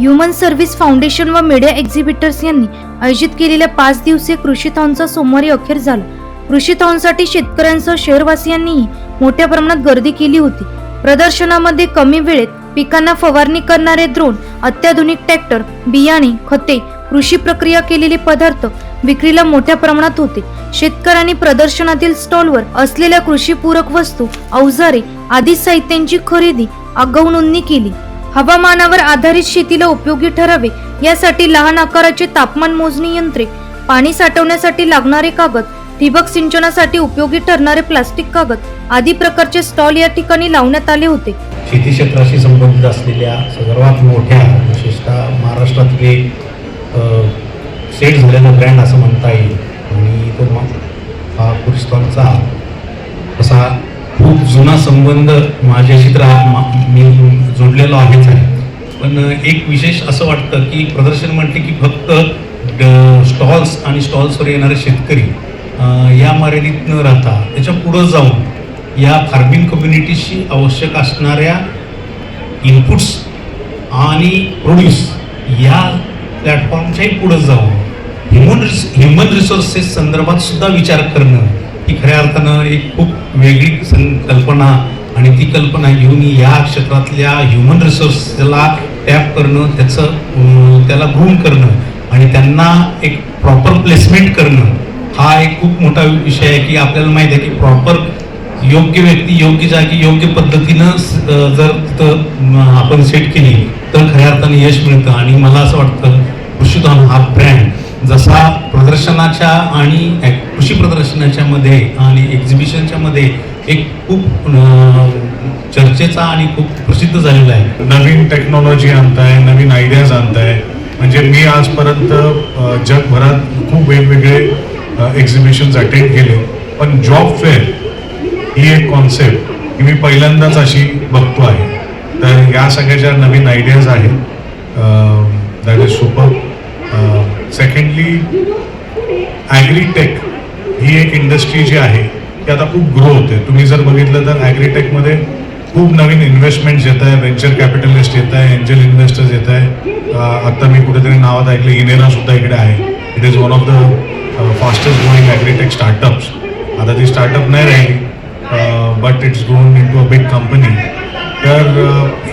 Human service foundation व media exhibitors यांनी आयोजित केलेल्या पाच दिवसीय कृषीथॉनचा सोमवारी अखेर झाला. कृषीथॉनसाठी शेतकऱ्यांसह शहरवासियांनीही मोठ्या प्रमाणात गर्दी केली होती. प्रदर्शनामध्ये कमी वेळेत पिकांना फवारणी करणारे द्रोण अत्याधुनिक ट्रॅक्टर बियाणे खते कृषी प्रक्रिया केलेले पदार्थ विक्रीला मोठ्या प्रमाणात होते. शेतकऱ्यांनी प्रदर्शनातील स्टॉलवर असलेल्या कृषीपूरक वस्तू अवजारे आदी साहित्यांची खरेदी आगाऊ नोंदणी केली. हवामानावर आधारित शेतीला उपयोगी ठरावे यासाठी लहान आकाराचे तापमान मोजणी यंत्रे पाणी साठवण्यासाठी लागणारे कागद ठिबक सिंचनासाठी उपयोगी ठरणारे प्लास्टिक कागद आदी प्रकारचे स्टॉल या ठिकाणी लावण्यात आले होते. शेती क्षेत्राशी संबंधित असलेल्या सर्वात मोठ्या विशेषतः महाराष्ट्रातले सेट झालेला ब्रँड असं म्हणता येईल. आणि तो मा- हा पुरस्कारांचा असा खूप जुना संबंध माझ्याशी तर मी जोडलेलो आहेच आहे. पण एक विशेष असं वाटतं की प्रदर्शन म्हटले की फक्त स्टॉल्स आणि स्टॉल्सवर येणारे शेतकरी या मर्यादित न राहता त्याच्या पुढं जाऊन या फार्मिंग कम्युनिटीशी आवश्यक असणाऱ्या इनपुट्स आणि प्रोड्यूस या प्लॅटफॉर्मच्याही पुढं जाऊन ह्युमन रिस ह्युमन रिसोर्सेस संदर्भात सुद्धा विचार करणं ही खऱ्या अर्थानं एक खूप वेगळी संकल्पना आणि ती कल्पना घेऊन या क्षेत्रातल्या ह्युमन रिसोर्सला टॅप करणं त्याचं त्याला ग्रूम करणं आणि त्यांना एक प्रॉपर प्लेसमेंट करणं हा एक खूप मोठा विषय आहे की आपल्याला माहिती आहे की प्रॉपर योग्य व्यक्ती योग्य जागी योग्य पद्धतीनं जर तिथं आपण सेट केली तर खऱ्या अर्थाने यश मिळतं. आणि मला असं वाटतं कृषी हा ब्रँड जसा प्रदर्शनाच्या आणि कृषी प्रदर्शनाच्या मध्ये आणि एक्झिबिशनच्या मध्ये एक खूप चर्चेचा आणि खूप प्रसिद्ध झालेला आहे. नवीन टेक्नॉलॉजी आणताय नवीन आयडियाज आणताय. म्हणजे मी आजपर्यंत जगभरात खूप वेगवेगळे एक्झिबिशन्स अटेंड केले. पण जॉब फेअर ही एक कॉन्सेप्ट ही मी पहिल्यांदाच अशी बघतो आहे. तर या सगळ्या ज्या नवीन आयडियाज आहेत that is super secondly agritech ही एक इंडस्ट्री जी आहे ती आता खूप ग्रो होते. तुम्ही जर बघितलं तर ॲग्रीटेकमध्ये खूप नवीन इन्व्हेस्टमेंट्स येत आहे व्हेंचर कॅपिटलिस्ट येत आहे एंजल इन्व्हेस्टर्स येत आहे. आत्ता मी कुठेतरी नावात ऐकलं इनेरासुद्धा इकडे आहे. It is one of the fastest growing agritech startups आता ती स्टार्टअप नाही राहिली but it's grown into a big company तर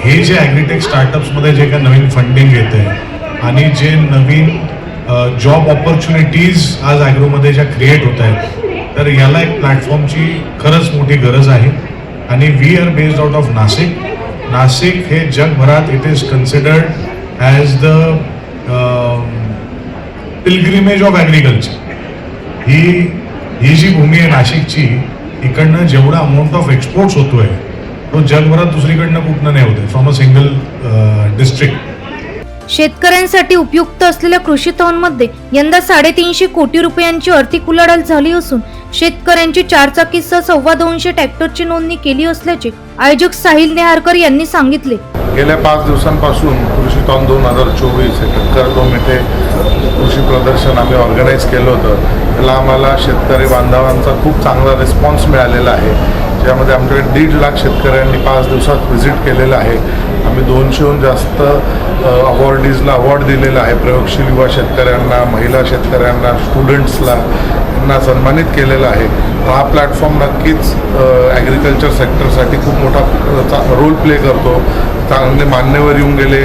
हे जे ॲग्रीटेक स्टार्टअप्समध्ये जे काही नवीन फंडिंग येतं आहे आणि जे नवीन जॉब ऑपॉर्च्युनिटीज आज ॲग्रोमध्ये ज्या क्रिएट होत आहेत तर याला एक प्लॅटफॉर्मची खरंच मोठी गरज आहे. आणि we are based out of Nashik Nashik हे जगभरात it is considered as the pilgrimage of agriculture ही ही जी भूमी आहे नाशिकची इकडनं जेवढा अमाऊंट ऑफ एक्सपोर्ट्स आहे तो जगभरात दुसरीकडनं कुठनं नाही होते फ्रॉम अ सिंगल डिस्ट्रिक्ट शेतकऱ्यांसाठी उपयुक्त असलेल्या कृषी मध्ये यंदा साडेतीनशे कोटी रुपयांची आर्थिक उलाढाल झाली असून शेतकऱ्यांची चारचाकीसह सव्वा दोनशे ट्रॅक्टरची नोंदणी केली असल्याचे आयोजक साहिल नेहारकर यांनी सांगितले. गेल्या पाच दिवसांपासून कृषी टॉन दोन हजार चोवीस हे दोन येथे कृषी प्रदर्शन आम्ही ऑर्गनाईज केलं होतं. त्याला आम्हाला शेतकरी बांधवांचा खूप चांगला रिस्पॉन्स मिळालेला आहे. ज्यामध्ये आमच्याकडे दीड लाख शेतकऱ्यांनी पाच दिवसात व्हिजिट केलेलं आहे. आम्ही दोनशेहून जास्त अवॉर्डीजला अवॉर्ड दिलेला आहे. प्रयोगशील युवा शेतकऱ्यांना महिला शेतकऱ्यांना स्टुडंट्सला यांना सन्मानित केलेला आहे. हा प्लॅटफॉर्म नक्कीच ॲग्रिकल्चर सेक्टरसाठी खूप मोठा रोल प्ले करतो. चांगले मान्यवर येऊन गेले.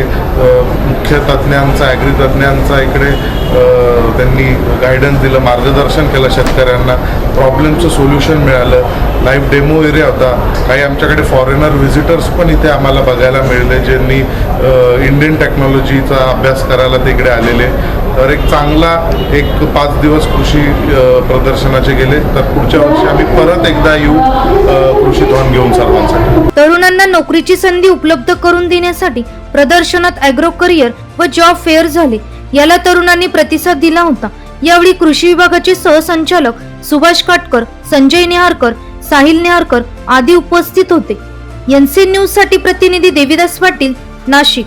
मुख्य तज्ज्ञांचा ॲग्री तज्ज्ञांचा इकडे त्यांनी गायडन्स दिलं मार्गदर्शन केलं शेतकऱ्यांना. प्रॉब्लेमचं सोल्युशन मिळालं. लाईव्ह डेमो एरिया होता. काही आमच्याकडे फॉरेनर व्हिजिटर्स पण इथे आम्हाला बघायला मिळले ज्यांनी इंडियन टेक्नॉलॉजीचा अभ्यास करायला ते इकडे आलेले. तर एक चांगला एक पाच दिवस कृषी प्रदर्शनाचे गेले. तर पुढच्या वर्षी आम्ही परत एकदा येऊ कृषी धोरण घेऊन सर्वांसाठी. तरुणांना नोकरीची संधी उपलब्ध करून देण्यासाठी प्रदर्शनात अॅग्रो करिअर व जॉब फेअर झाले. याला तरुणांनी प्रतिसाद दिला होता. यावेळी कृषी विभागाचे सहसंचालक सुभाष काटकर संजय नेहारकर साहिल नेहारकर आदी उपस्थित होते. एनसी न्यूजसाठी प्रतिनिधी देविदास पाटील नाशिक.